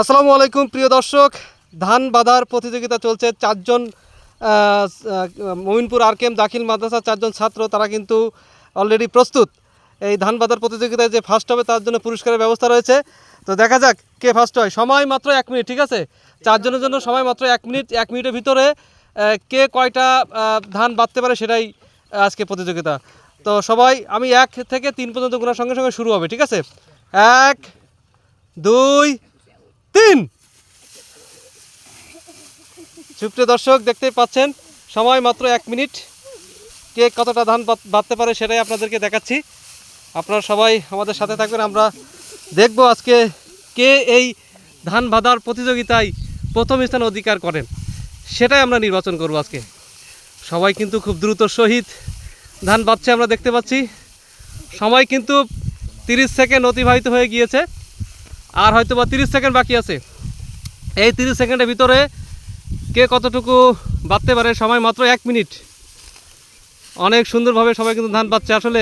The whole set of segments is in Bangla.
আসসালামু আলাইকুম, প্রিয় দর্শক। ধান বাঁধার প্রতিযোগিতা চলছে। চারজন মমিনপুর আরকেম দাখিল মাদ্রাসা চারজন ছাত্র, তারা কিন্তু অলরেডি প্রস্তুত। এই ধান বাঁধার প্রতিযোগিতায় যে ফার্স্ট হবে, তার জন্য পুরস্কারের ব্যবস্থা রয়েছে। তো দেখা যাক কে ফার্স্ট হয়। সময় মাত্র এক মিনিট, ঠিক আছে? চারজনের জন্য সময় মাত্র এক মিনিট, এক মিনিটের ভিতরে কে কয়টা ধান বাঁধতে পারে সেটাই আজকে প্রতিযোগিতা। তো সবাই, আমি এক থেকে তিন পর্যন্ত গোনার সঙ্গে সঙ্গে শুরু হবে, ঠিক আছে? এক, দুই তিন। সুপ্রিয় দর্শক, দেখতেই পাচ্ছেন, সময় মাত্র এক মিনিট। কে কতটা ধান বাঁধতে পারে সেটাই আপনাদেরকে দেখাচ্ছি। আপনারা সবাই আমাদের সাথে থাকবেন, আমরা দেখব আজকে কে এই ধান বাঁধার প্রতিযোগিতায় প্রথম স্থান অধিকার করেন। সেটাই আমরা নির্বাচন করব আজকে। সবাই কিন্তু খুব দ্রুত সহিত ধান বাঁধছে, আমরা দেখতে পাচ্ছি। সময় কিন্তু তিরিশ সেকেন্ড অতিবাহিত হয়ে গিয়েছে। আর হয়তো বা তিরিশ সেকেন্ড বাকি আছে। এই তিরিশ সেকেন্ডের ভিতরে কে কতটুকু বাঁধতে পারে, সময় মাত্র এক মিনিট। অনেক সুন্দরভাবে সবাই কিন্তু ধান পাচ্ছে আসলে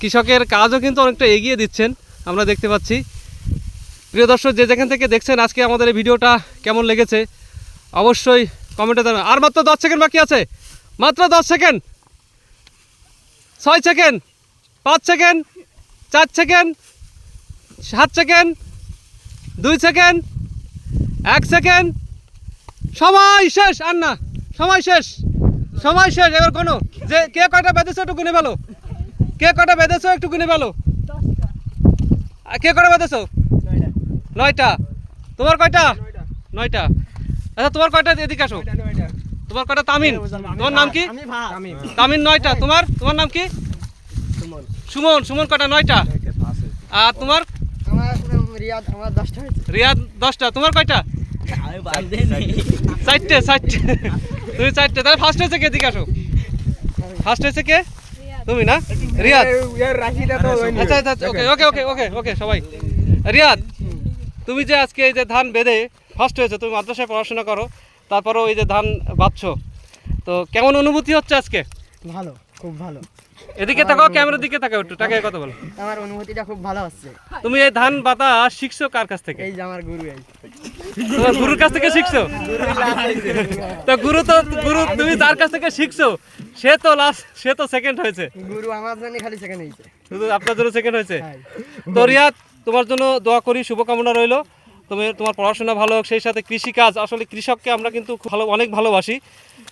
কৃষকের কাজও কিন্তু অনেকটা এগিয়ে দিচ্ছেন, আমরা দেখতে পাচ্ছি। প্রিয় দর্শক, যে যেখান থেকে দেখছেন, আজকে আমাদের এই ভিডিওটা কেমন লেগেছে, অবশ্যই কমেন্টে জানাবেন। আর মাত্র দশ সেকেন্ড বাকি আছে। মাত্র দশ সেকেন্ড। ছয় সেকেন্ড, পাঁচ সেকেন্ড, চার সেকেন্ড সাত সেকেন্ড, দুই সেকেন্ড, এক সেকেন্ড। সময় শেষ আর না সময় শেষ সময় শেষ। এবার কোনো, যে কে কয়টা বেঁধেছো একটু গুনে ফেলো। কে কয়টা বেঁধেছো একটু গুনে ফেলো। কে কয়টা বেঁধেছো? নয়টা। তোমার কয়টা? নয়টা। আচ্ছা তোমার কয়টা এদিকে আসো। তোমার কয়টা? তামিন তোমার নাম কি? তামিন নয়টা। তোমার? তোমার নাম কি? সুমন সুমন কয়টা? নয়টা। আর তোমার? রিয়াদ আমার দশটা হয়েছে। রিয়াদ দশটা তোমার কয়টা? চারটে চারটে। তুমি চারটে তাহলে ফার্স্ট হয়েছে কে? দিকে আসো। ফার্স্ট হয়েছে কে? তুমি না? রিয়াদ। তো আচ্ছা আচ্ছা ওকে ওকে ওকে ওকে ওকে সবাই। রিয়াদ তুমি যে আজকে এই যে ধান বেঁধে ফার্স্ট হয়েছে তুমি মাদ্রাসায় পড়াশোনা করো তারপরেও এই যে ধান বাঁধছো তো কেমন অনুভূতি হচ্ছে আজকে? ভালো। খুব ভালো। এদিকে তাকাও ক্যামেরার দিকে তাকাও একটু কথা বলো। আমার অনুভূতিটা খুব ভালো হচ্ছে। তুমি এই ধান বাতা শিখছো কার কাছ থেকে? এই যে আমার গুরু এই। তোমার গুরুর কাছ থেকে শিখছো? তো গুরু তো গুরু তুমি যার কাছ থেকে শিখছো? সে তো লাস্ট সে তো সেকেন্ড হয়েছে। গুরু আমার জন্য খালি সেখানে হয়েছে। শুধু আপনার জন্য সেকেন্ড হয়েছে। হ্যাঁ। তো রিয়াদ তোমার জন্য দোয়া করি শুভকামনা রইল। তুমি তোমার পড়াশোনা ভালো হোক সেই সাথে কৃষিকাজ। আসলে কৃষককে আমরা কিন্তু খুব ভালো অনেক ভালোবাসি।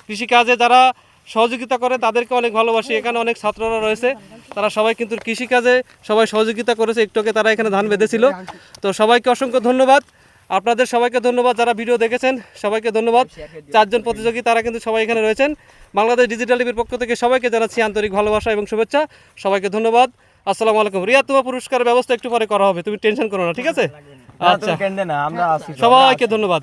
কৃষিকাজে যারা সহযোগিতা করে তাদেরকে অনেক ভালোবাসি। এখানে অনেক ছাত্ররা রয়েছে তারা সবাই কিন্তু কৃষিকাজে সবাই সহযোগিতা করেছে। একটুকে তারা এখানে ধান বেঁধেছিল। তো সবাইকে অসংখ্য ধন্যবাদ। আপনাদের সবাইকে ধন্যবাদ যারা ভিডিও দেখেছেন সবাইকে ধন্যবাদ। চারজন প্রতিযোগী তারা কিন্তু সবাই এখানে রয়েছেন। বাংলাদেশ ডিজিটাল টিভির পক্ষ থেকে সবাইকে জানাচ্ছি আন্তরিক ভালোবাসা এবং শুভেচ্ছা। সবাইকে ধন্যবাদ। আসসালামু আলাইকুম। রিয়া তোমার পুরস্কারের ব্যবস্থা একটু পরে করা হবে। তুমি টেনশন করো না ঠিক আছে? আচ্ছা। সবাইকে ধন্যবাদ।